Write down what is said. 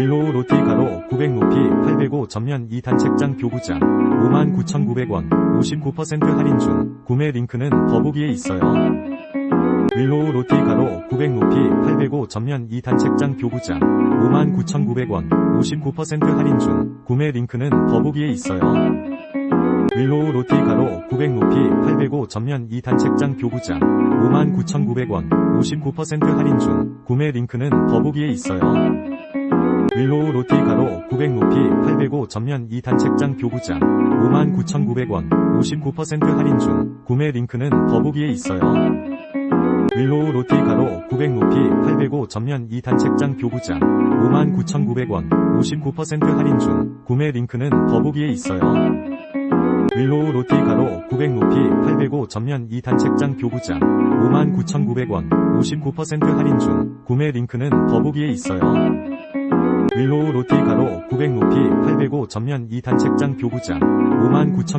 윌로우 로티 가로 900 높이 805 전면 2단 책장 교구장 59,900원 59% 할인 중 구매 링크는 더보기에 있어요. 윌로우 로티 가로 900 높이 805 전면 2단 책장 교구장 59,900원 59% 할인 중 구매 링크는 더보기에 있어요. 윌로우 로티 가로 900 높이 805 전면 2단 책장 교구장 59,900원 59% 할인 중 구매 링크는 더보기에 있어요. 윌로우 로티 가로 900 높이 805 전면 2단 책장 교구장 59,900원 59% 할인 중 구매 링크는 더보기에 있어요. 윌로우 로티 가로 900 높이 805 전면 2단 책장 교구장 59,900원 59% 할인 중 구매 링크는 더보기에 있어요. 윌로우 로티 가로 900 높이 805 전면 2단 책장 교구장 59,900원 59% 할인 중 구매 링크는 더보기에 있어요. 윌로우 로티 가로 900 높이 805 전면 2단 책장 교구장 59,900원